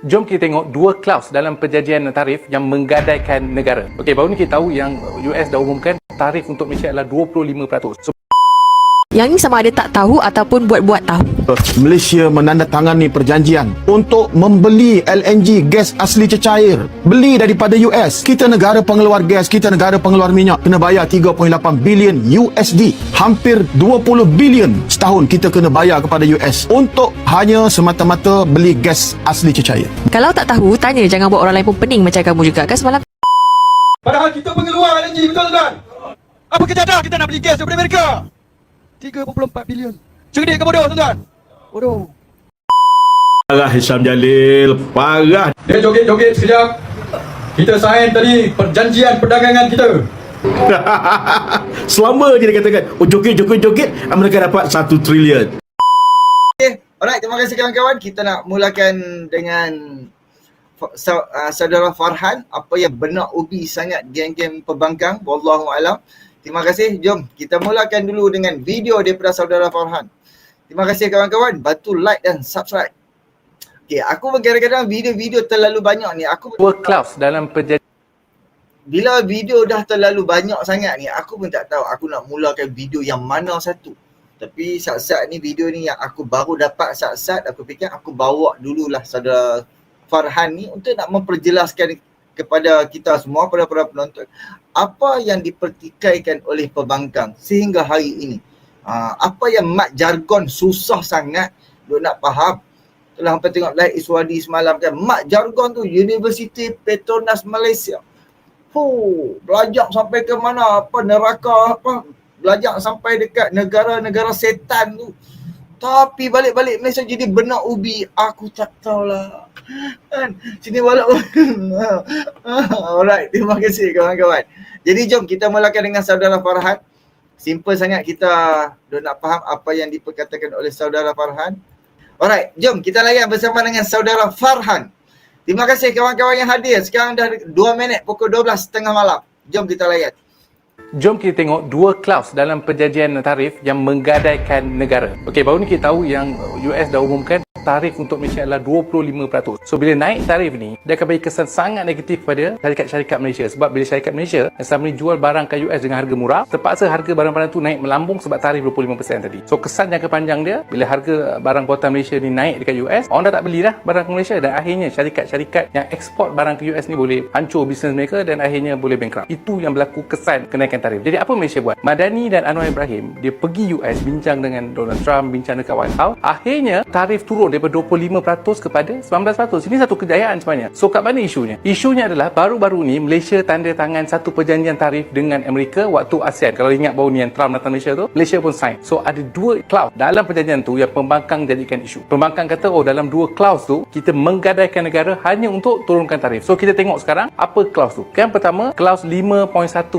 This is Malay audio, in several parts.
Jom kita tengok dua klaus dalam perjanjian tarif yang menggadaikan negara. Okey, baru ni kita tahu yang US dah umumkan tarif untuk Malaysia adalah 25%. So, Yang ni sama ada tak tahu ataupun buat-buat tahu. Malaysia menandatangani perjanjian untuk membeli LNG gas asli cecair. Beli daripada US. Kita negara pengeluar gas, kita negara pengeluar minyak kena bayar 3.8 bilion USD. Hampir 20 bilion setahun kita kena bayar kepada US untuk hanya semata-mata beli gas asli cecair. Kalau tak tahu, tanya jangan buat orang lain pun pening macam kamu juga. Kan semalam Padahal kita pengeluar LNG betul tuan. Apa kejadah kita nak beli gas daripada Amerika? 3.4 bilion. Cerdik ke bodoh tuan-tuan? Bodoh. Parah Hisham Jalil Parah Dia joget-joget sekejap. Kita sign tadi perjanjian perdagangan kita. Selama je dia katakan Oh joget joget joget Mereka dapat 1 trilion Alright, terima kasih kawan-kawan. Kita nak mulakan dengan uh, saudara Farhan. Apa yang benak ubi sangat geng-geng pembangkang. Wallahu alam. Terima kasih. Jom kita mulakan dulu dengan video daripada saudara Farhan. Terima kasih kawan-kawan. Bantu like dan subscribe. Okay, aku kadang-kadang video-video terlalu banyak ni. Aku pun klaus dalam perjanjian bila video dah terlalu banyak sangat ni, aku pun tak tahu aku nak mulakan video yang mana satu. Tapi saat-saat ni video ni yang aku baru dapat saat-saat aku fikir aku bawa dululah saudara Farhan ni untuk nak memperjelaskan kepada kita semua, pada para penonton apa yang dipertikaikan oleh pembangkang sehingga hari ini. Uh, apa yang mat jargon susah sangat duk nak faham. Telah hampa tengok live Iswadi semalam kan. Mat jargon tu University Petronas Malaysia. Fuh, belajar sampai ke mana? Apa neraka apa? Belajar sampai dekat negara-negara setan tu. Tapi balik-balik Malaysia jadi benak ubi. Aku tak tahulah. Kan? Sini walaupun. Alright, terima kasih kawan-kawan. Jadi jom kita mulakan dengan saudara Farhan. Simple sangat kita dah nak faham apa yang diperkatakan oleh saudara Farhan. Alright, jom kita layan bersama dengan saudara Farhan. Terima kasih kawan-kawan yang hadir. Sekarang dah 2 minit pukul 12.30 malam. Jom kita layan. Jom kita tengok dua klaus dalam perjanjian tarif yang menggadaikan negara. Okey, baru ni kita tahu yang US dah umumkan tarif untuk Malaysia adalah 25%. So bila naik tarif ni, dia akan bagi kesan sangat negatif pada syarikat-syarikat Malaysia sebab bila syarikat Malaysia yang selama ni jual barang ke US dengan harga murah, terpaksa harga barang-barang tu naik melambung sebab tarif 25% tadi. So kesan jangka panjang dia bila harga barang buatan Malaysia ni naik dekat US, orang dah tak beli dah barang ke Malaysia dan akhirnya syarikat-syarikat yang ekspor barang ke US ni boleh hancur bisnes mereka dan akhirnya boleh bankrupt. Itu yang berlaku kesan kenaikan tarif. Jadi apa Malaysia buat? Madani dan Anwar Ibrahim dia pergi US bincang dengan Donald Trump, bincang dekat White House. Akhirnya tarif turun daripada 25% kepada 19%. Ini satu kejayaan sebenarnya. So kat mana isunya? Isunya adalah baru-baru ni Malaysia tanda tangan satu perjanjian tarif dengan Amerika waktu ASEAN. Kalau ingat baru ni yang Trump datang Malaysia tu, Malaysia pun sign. So ada dua klaus dalam perjanjian tu yang pembangkang jadikan isu. Pembangkang kata oh dalam dua klaus tu kita menggadaikan negara hanya untuk turunkan tarif. So kita tengok sekarang apa klaus tu. Yang pertama klaus 5.1.1.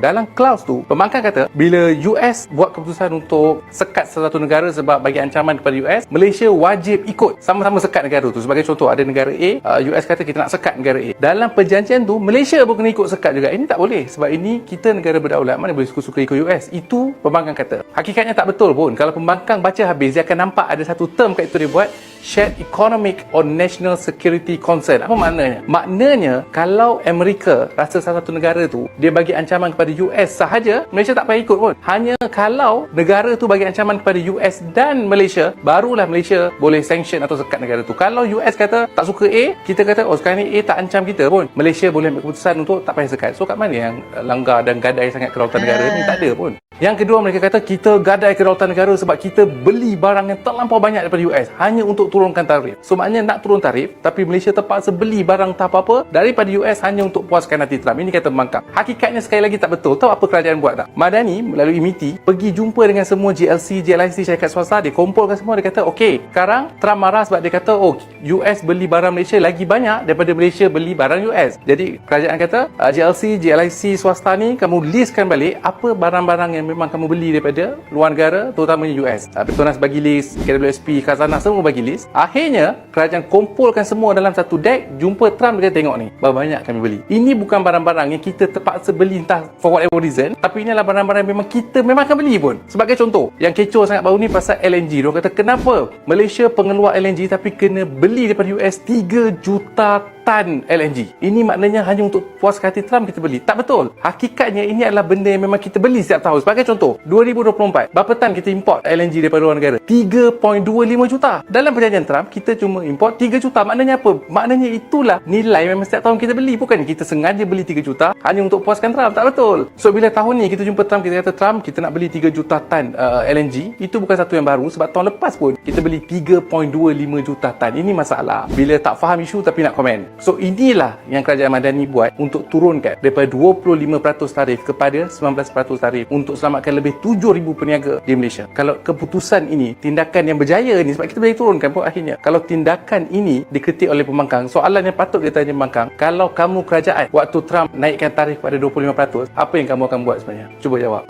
Dalam klaus tu pembangkang kata bila US buat keputusan untuk sekat satu negara sebab bagi ancaman kepada US, Malaysia wajib ikut sama-sama sekat negara tu. Sebagai contoh ada negara A, uh, US kata kita nak sekat negara A. Dalam perjanjian tu Malaysia pun kena ikut sekat juga. Ini tak boleh sebab ini kita negara berdaulat mana boleh suka-suka ikut US. Itu pembangkang kata. Hakikatnya tak betul pun. Kalau pembangkang baca habis dia akan nampak ada satu term kat itu dia buat shared economic or national security concern. Apa maknanya? Maknanya kalau Amerika rasa salah satu negara tu dia bagi ancaman kepada US sahaja, Malaysia tak payah ikut pun. Hanya kalau negara tu bagi ancaman kepada US dan Malaysia, barulah Malaysia boleh sanction atau sekat negara tu. Kalau US kata tak suka A, kita kata oh sekarang ni A tak ancam kita pun. Malaysia boleh ambil keputusan untuk tak payah sekat. So kat mana yang langgar dan gadai sangat kedaulatan negara ni? Tak ada pun. Yang kedua mereka kata kita gadai kedaulatan negara sebab kita beli barang yang terlampau banyak daripada US hanya untuk turunkan tarif. So maknanya nak turun tarif tapi Malaysia terpaksa beli barang tak apa-apa daripada US hanya untuk puaskan hati Trump. Ini kata pembangkang. Hakikatnya sekali lagi tak betul. Tahu apa kerajaan buat tak? Madani melalui MITI pergi jumpa dengan semua GLC, GLIC, syarikat swasta. Dia kumpulkan semua. Dia kata okey sekarang Trump marah sebab dia kata oh US beli barang Malaysia lagi banyak daripada Malaysia beli barang US. Jadi kerajaan kata uh, GLC, GLIC swasta ni kamu listkan balik apa barang-barang yang memang kamu beli daripada luar negara terutamanya US uh, Petronas bagi list KWSP Khazanah semua bagi list. Akhirnya kerajaan kumpulkan semua dalam satu deck jumpa Trump dia tengok ni berapa banyak kami beli? Ini bukan barang-barang yang kita terpaksa beli entah for whatever reason tapi ini adalah barang-barang memang kita memang akan beli pun. Sebagai contoh yang kecoh sangat baru ni pasal LNG dia kata kenapa Malaysia pengeluar LNG tapi kena beli daripada US 3 juta tan LNG. Ini maknanya hanya untuk puas hati Trump kita beli. Tak betul. Hakikatnya ini adalah benda yang memang kita beli setiap tahun. Sebagai contoh, 2024, berapa tan kita import LNG daripada luar negara? 3.25 juta. Dalam perjanjian Trump, kita cuma import 3 juta. Maknanya apa? Maknanya itulah nilai memang setiap tahun kita beli. Bukan kita sengaja beli 3 juta hanya untuk puaskan Trump. Tak betul. So, bila tahun ni kita jumpa Trump, kita kata Trump, kita nak beli 3 juta tan uh, LNG. Itu bukan satu yang baru sebab tahun lepas pun kita beli 3.25 juta tan. Ini masalah. Bila tak faham isu tapi nak komen. So inilah yang kerajaan Madani buat untuk turunkan daripada 25% tarif kepada 19% tarif untuk selamatkan lebih 7,000 peniaga di Malaysia. Kalau keputusan ini tindakan yang berjaya ni sebab kita boleh turunkan pun akhirnya. Kalau tindakan ini dikritik oleh pembangkang, soalan yang patut ditanya pembangkang, kalau kamu kerajaan waktu Trump naikkan tarif pada 25%, apa yang kamu akan buat sebenarnya? Cuba jawab.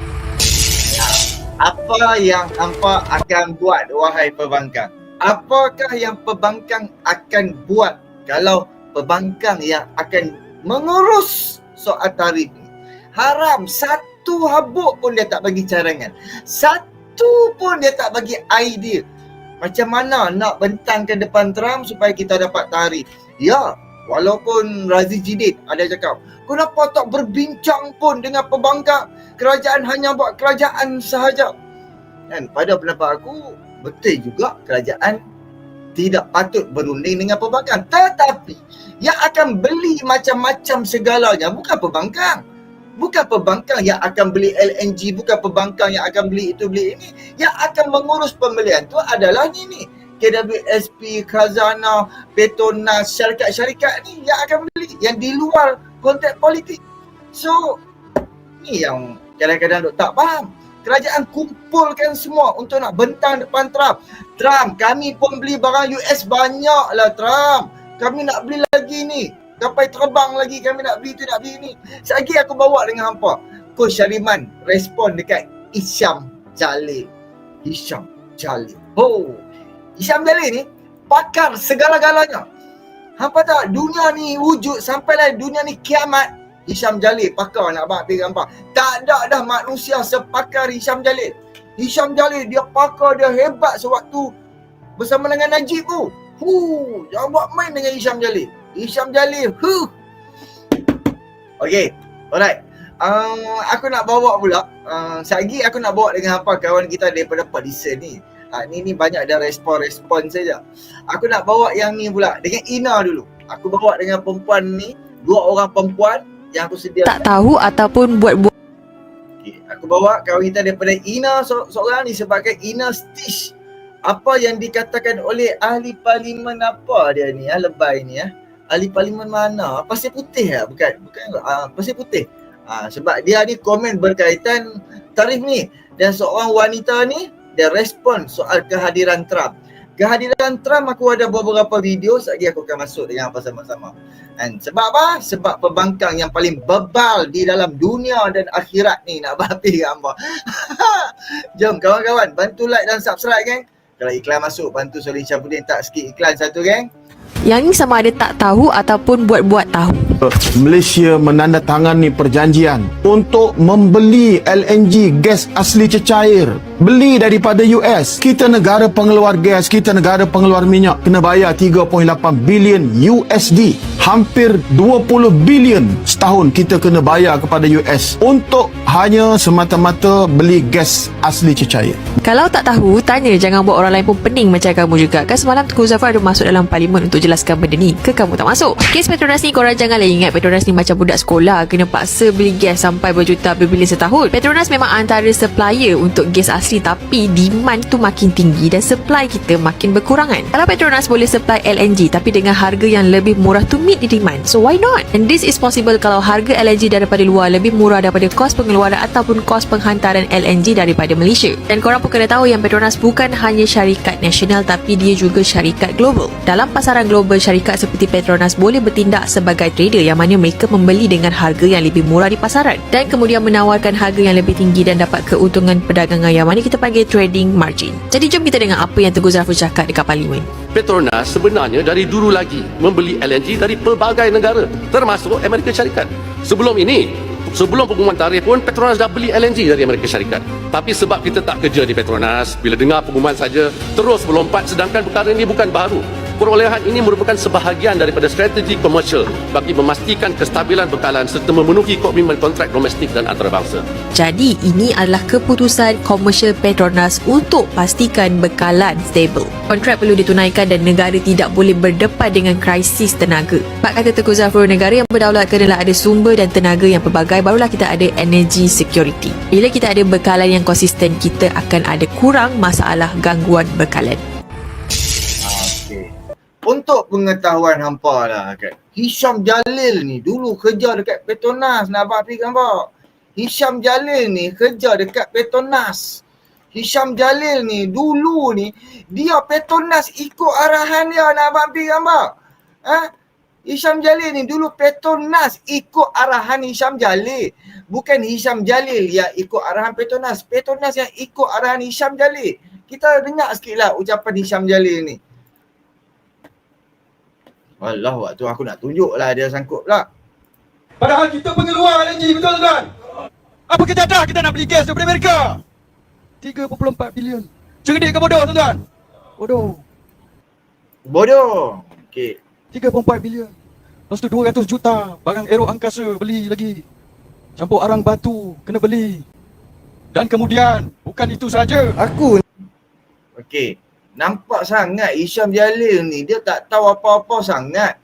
Apa yang hampa akan buat wahai perbankan? Apakah yang perbankan akan buat kalau pembangkang yang akan mengurus soal tarif ni. Haram satu habuk pun dia tak bagi carangan. Satu pun dia tak bagi idea. Macam mana nak bentang ke depan Trump supaya kita dapat tarif. Ya, walaupun Razi Jidid ada cakap, kenapa tak berbincang pun dengan pembangkang? Kerajaan hanya buat kerajaan sahaja. Dan pada pendapat aku, betul juga kerajaan tidak patut berunding dengan perbankan. Tetapi yang akan beli macam-macam segalanya bukan perbankan. Bukan perbankan yang akan beli LNG, bukan perbankan yang akan beli itu beli ini. Yang akan mengurus pembelian tu adalah ni ni. KWSP, Khazanah, Petronas, syarikat-syarikat ni yang akan beli. Yang di luar konteks politik. So, ni yang kadang-kadang tak faham. Kerajaan kumpulkan semua untuk nak bentang depan Trump. Trump, kami pun beli barang US banyak lah Trump. Kami nak beli lagi ni. Kapal terbang lagi kami nak beli tu nak beli ni. Sekejap aku bawa dengan hampa. Coach Syariman respon dekat Isyam Jalil. Isyam Jalil. Oh. Isyam Jalil ni pakar segala-galanya. Hampa tak dunia ni wujud sampailah dunia ni kiamat. Isyam Jalil pakar nak buat pergi hampa. Tak ada dah manusia sepakar Isyam Jalil. Isyam Jalil dia pakar dia hebat sewaktu bersama dengan Najib tu. Hu, jangan buat main dengan Isyam Jalil. Isyam Jalil. Huh. Okay. Alright. Um, aku nak bawa pula. Uh, lagi aku nak bawa dengan apa kawan kita daripada Padisa ni. Ha, ni ni banyak ada respon-respon saja. Aku nak bawa yang ni pula dengan Ina dulu. Aku bawa dengan perempuan ni, dua orang perempuan yang aku sedia. Tak tahu ataupun buat-buat Okay. Aku bawa kawan kita daripada Ina so- seorang ni sebagai Ina Stitch. Apa yang dikatakan oleh ahli parlimen apa dia ni ya, lebay ni ya. Ahli parlimen mana? Pasir putih ya? Bukan, bukan uh, pasir putih. Uh, sebab dia ni komen berkaitan tarif ni. Dan seorang wanita ni dia respon soal kehadiran Trump. Kehadiran Trump aku ada beberapa video lagi aku akan masuk dengan apa sama-sama. And sebab apa? Sebab pembangkang yang paling bebal di dalam dunia dan akhirat ni nak babi gambar. Jom kawan-kawan bantu like dan subscribe geng. Kalau iklan masuk bantu Solin Syafudin tak skip iklan satu geng. yang ni sama ada tak tahu ataupun buat-buat tahu. Malaysia menandatangani perjanjian untuk membeli LNG gas asli cecair. Beli daripada US. Kita negara pengeluar gas, kita negara pengeluar minyak kena bayar 3.8 bilion USD. Hampir 20 bilion setahun kita kena bayar kepada US untuk hanya semata-mata beli gas asli cecair. Kalau tak tahu, tanya jangan buat orang lain pun pening macam kamu juga. Kan semalam Tengku Zafar ada masuk dalam parlimen untuk jelaskan benda ni. Ke kamu tak masuk? Kes Petronas ni korang janganlah ingat Petronas ni macam budak sekolah. Kena paksa beli gas sampai berjuta berbilion setahun. Petronas memang antara supplier untuk gas asli tapi demand tu makin tinggi dan supply kita makin berkurangan. Kalau Petronas boleh supply LNG tapi dengan harga yang lebih murah tu meet the demand. So why not? And this is possible kalau harga LNG daripada luar lebih murah daripada kos pengeluaran ataupun kos penghantaran LNG daripada Malaysia. Dan korang pun kena tahu yang Petronas bukan hanya syarikat nasional tapi dia juga syarikat global. Dalam pasaran global, syarikat seperti Petronas boleh bertindak sebagai trader yang mana mereka membeli dengan harga yang lebih murah di pasaran dan kemudian menawarkan harga yang lebih tinggi dan dapat keuntungan perdagangan yang mana kita panggil trading margin. Jadi jom kita dengar apa yang Teguh Zafrul cakap dekat Parlimen. Petronas sebenarnya dari dulu lagi membeli LNG dari pelbagai negara termasuk Amerika Syarikat. Sebelum ini, sebelum pengumuman tarikh pun Petronas dah beli LNG dari Amerika Syarikat. Tapi sebab kita tak kerja di Petronas, bila dengar pengumuman saja terus melompat sedangkan perkara ini bukan baru. Perolehan ini merupakan sebahagian daripada strategi komersial bagi memastikan kestabilan bekalan serta memenuhi komitmen kontrak domestik dan antarabangsa. Jadi ini adalah keputusan komersial Petronas untuk pastikan bekalan stable. Kontrak perlu ditunaikan dan negara tidak boleh berdepan dengan krisis tenaga. Pak kata Tengku Zafrul, negara yang berdaulat kenalah ada sumber dan tenaga yang pelbagai barulah kita ada energy security. Bila kita ada bekalan yang konsisten, kita akan ada kurang masalah gangguan bekalan. Untuk pengetahuan hampa lah kan. Hisham Jalil ni dulu kerja dekat Petronas nak abang pergi gambar. Hisham Jalil ni kerja dekat Petronas. Hisham Jalil ni dulu ni dia Petronas ikut arahan dia nak abang pergi gambar. Ha? Hisham Jalil ni dulu Petronas ikut arahan Hisham Jalil. Bukan Hisham Jalil yang ikut arahan Petronas. Petronas yang ikut arahan Hisham Jalil. Kita dengar sikit lah ucapan Hisham Jalil ni. Allah waktu aku nak tunjuk lah dia sangkut pula. Padahal kita pengeluar LNG betul tuan. Apa kejadah kita nak beli gas daripada Amerika? 3.4 bilion. Cerdik ke bodoh tuan-tuan? Bodoh. Bodoh. Okey. 3.4 bilion. Lepas tu 200 juta barang aero angkasa beli lagi. Campur arang batu kena beli. Dan kemudian bukan itu saja. Aku Okey. Nampak sangat Hisham Jalil ni dia tak tahu apa-apa sangat.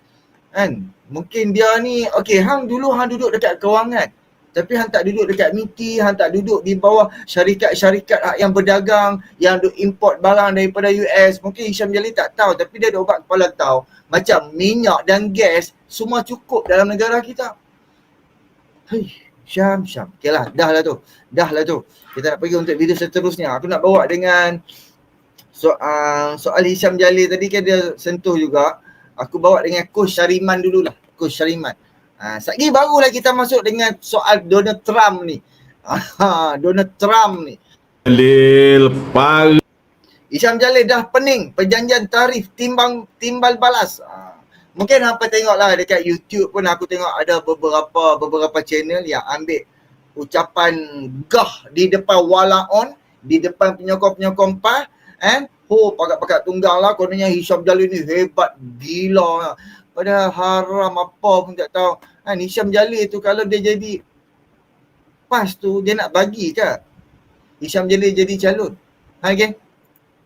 Kan? Mungkin dia ni okey hang dulu hang duduk dekat kewangan. Tapi hang tak duduk dekat MITI, hang tak duduk di bawah syarikat-syarikat yang berdagang, yang duk import barang daripada US. Mungkin Hisham Jalil tak tahu tapi dia ada ubat kepala tahu. Macam minyak dan gas semua cukup dalam negara kita. Hei, Syam, Syam. Okey lah, dah lah tu. Dah lah tu. Kita nak pergi untuk video seterusnya. Aku nak bawa dengan soal, soal Hisham Jalil tadi kan dia sentuh juga. Aku bawa dengan Coach Syariman dululah. Coach Syariman. Ha, sekejap lagi barulah kita masuk dengan soal Donald Trump ni. Ha, Donald Trump ni. Jalil par Hisham Jalil dah pening perjanjian tarif timbang timbal balas. Ha. Mungkin hampa tengoklah dekat YouTube pun aku tengok ada beberapa beberapa channel yang ambil ucapan gah di depan walaon, di depan penyokong-penyokong PAS and oh pakat-pakat tunggal lah kononnya Hisham Jalil ni hebat gila. Padahal haram apa pun tak tahu. Kan Hisham Jalil tu kalau dia jadi PAS tu dia nak bagi ke? Hisham Jalil jadi calon. Ha geng?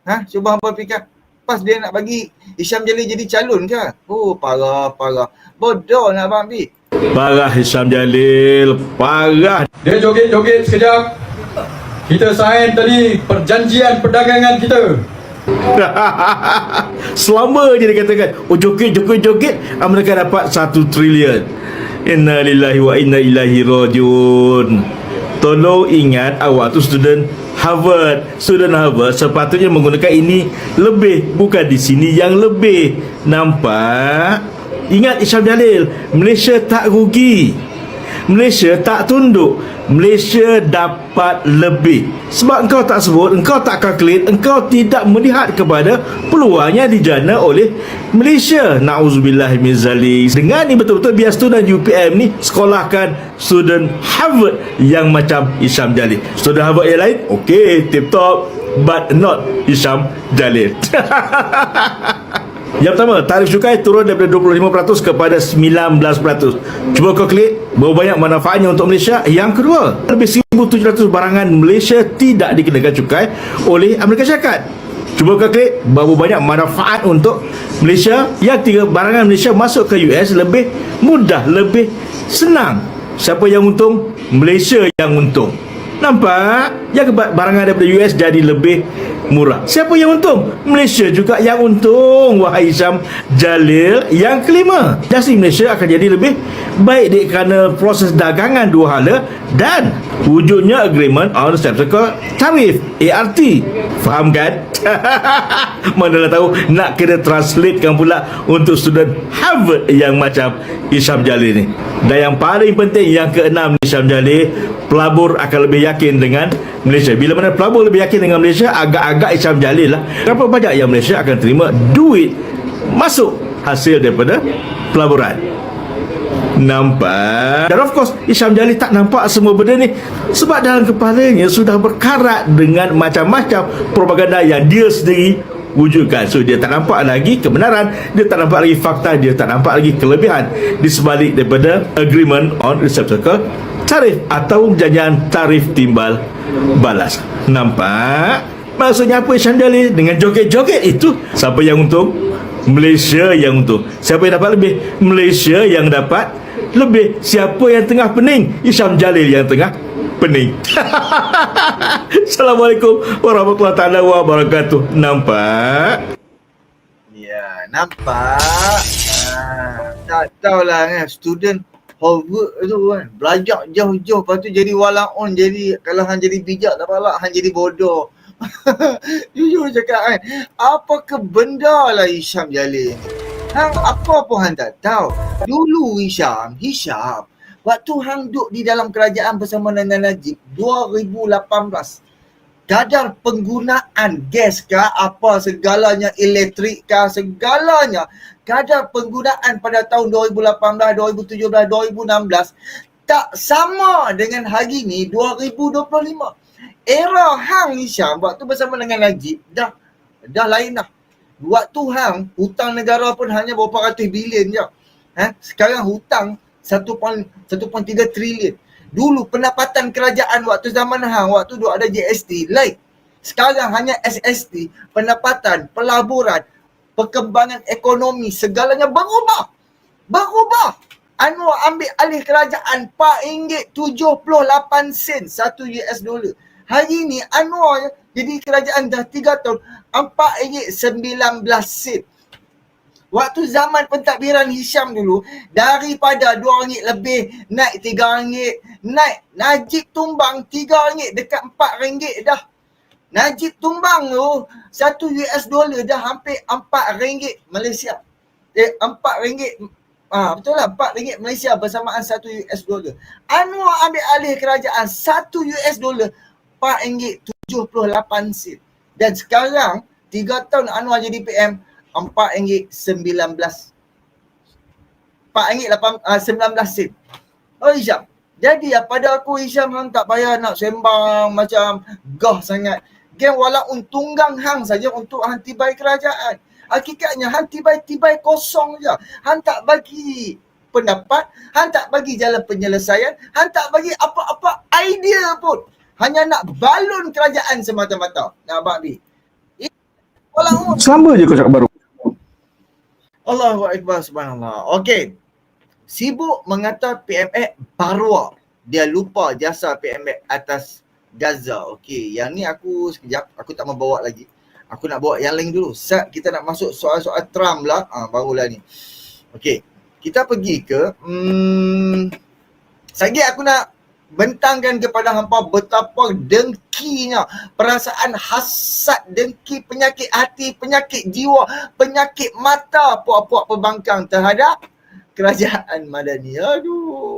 Ha cuba hampa fikir. PAS dia nak bagi Hisham Jalil jadi calon ke? Oh parah parah. Bodoh nak abang ambil. parah Hisham Jalil parah Dia joget-joget sekejap. Kita sign tadi perjanjian perdagangan kita. Selama je dia katakan Oh joget joget joget ah, Mereka dapat satu trilion. Inna lillahi wa inna ilaihi rajiun. Tolong ingat awak tu student Harvard. Student Harvard sepatutnya menggunakan ini Lebih Bukan di sini yang lebih. Nampak? Ingat Isyam Jalil Malaysia tak rugi Malaysia tak tunduk. Malaysia dapat lebih. Sebab engkau tak sebut Engkau tak kalkulate Engkau tidak melihat kepada Peluangnya dijana oleh Malaysia. Na'udzubillah min zalik. Dengan ni betul-betul Biar student UPM ni Sekolahkan student Harvard Yang macam Isyam Jalil. Student Harvard yang lain Okay tip top But not Isyam Jalil Yang pertama, tarif cukai turun daripada 25% kepada 19%. Cuba kau klik, berapa banyak manfaatnya untuk Malaysia? Yang kedua, lebih 1,700 barangan Malaysia tidak dikenakan cukai oleh Amerika Syarikat. Cuba kau klik, berapa banyak manfaat untuk Malaysia? Yang tiga, barangan Malaysia masuk ke US lebih mudah, lebih senang. Siapa yang untung? Malaysia yang untung. Nampak? Yang barangan daripada US jadi lebih murah. Siapa yang untung? Malaysia juga yang untung. Wahai Isyam Jalil. Yang kelima, industri Malaysia akan jadi lebih baik di kerana proses dagangan dua hala dan wujudnya agreement on reciprocal tariff ART. Faham kan? Manalah tahu nak kena translatekan pula untuk student Harvard yang macam Isyam Jalil ni. Dan yang paling penting yang keenam Isyam Jalil, pelabur akan lebih yakin dengan Malaysia. Bila mana pelabur lebih yakin dengan Malaysia, agak-agak Isyam Jalil lah. Berapa banyak yang Malaysia akan terima duit masuk hasil daripada pelaburan. Nampak Dan of course Isyam Jalil tak nampak semua benda ni Sebab dalam kepalanya Sudah berkarat dengan macam-macam Propaganda yang dia sendiri wujudkan So dia tak nampak lagi kebenaran Dia tak nampak lagi fakta Dia tak nampak lagi kelebihan Di sebalik daripada Agreement on Reciprocal Tarif Atau perjanjian tarif timbal balas Nampak? Maksudnya apa Isyam Jalil Dengan joget-joget itu Siapa yang untung? Malaysia yang untung Siapa yang dapat lebih? Malaysia yang dapat lebih Siapa yang tengah pening? Isyam Jalil yang tengah pening Assalamualaikum warahmatullahi taala wabarakatuh Nampak? Ya, nampak. Ha, tak tahulah kan student Harvard tu kan belajar jauh-jauh lepas tu jadi walaun jadi kalau hang jadi bijak tak apalah hang jadi bodoh. Jujur cakap kan apa ke benda lah Isyam Jalil ni. Hang apa pun hang tak tahu. Dulu Hisham, Hisham, waktu hang duduk di dalam kerajaan bersama dengan Najib 2018, kadar penggunaan gas kah apa segalanya elektrik kah segalanya kadar penggunaan pada tahun 2018 2017 2016 tak sama dengan hari ni 2025 era hang Hisham waktu bersama dengan Najib dah dah lain dah waktu hang hutang negara pun hanya berapa ratus bilion je ha? sekarang hutang 1.3 trilion Dulu pendapatan kerajaan waktu zaman hang waktu dulu ada GST lain. Sekarang hanya SST, pendapatan, pelaburan, perkembangan ekonomi segalanya berubah. Berubah. Anwar ambil alih kerajaan RM4.78 sen satu US dollar. Hari ni Anwar jadi kerajaan dah 3 tahun RM4.19 sen. Waktu zaman pentadbiran Hisham dulu, daripada RM2 lebih, naik RM3, naik Najib tumbang RM3 dekat RM4 dah. Najib tumbang tu, satu US dollar dah hampir RM4 Malaysia. Eh, RM4, ah betul lah, RM4 Malaysia bersamaan satu US dollar. Anwar ambil alih kerajaan, satu US dollar, RM4.78 sen. Dan sekarang, tiga tahun Anwar jadi PM, RM4.19 RM4.19 sen Oh Isyam Jadi ya, pada aku hang tak payah nak sembang macam gah sangat Game walaupun tunggang hang saja untuk hang tibai kerajaan Hakikatnya hang tibai-tibai kosong je Hang tak bagi pendapat Hang tak bagi jalan penyelesaian Hang tak bagi apa-apa idea pun Hanya nak balun kerajaan semata-mata Nak babi Walaupun Sama je kau cakap baru. Allahu Akbar subhanallah. Okey. Sibuk mengata PMX barwa. Dia lupa jasa PMX atas Gaza. Okey, yang ni aku sekejap aku tak mau bawa lagi. Aku nak bawa yang lain dulu. Set kita nak masuk soal-soal Trump lah. Ah ha, barulah ni. Okey. Kita pergi ke hmm Sagi aku nak bentangkan kepada hampa betapa dengkinya perasaan hasad, dengki, penyakit hati, penyakit jiwa, penyakit mata puak-puak pembangkang terhadap kerajaan Madani. Aduh.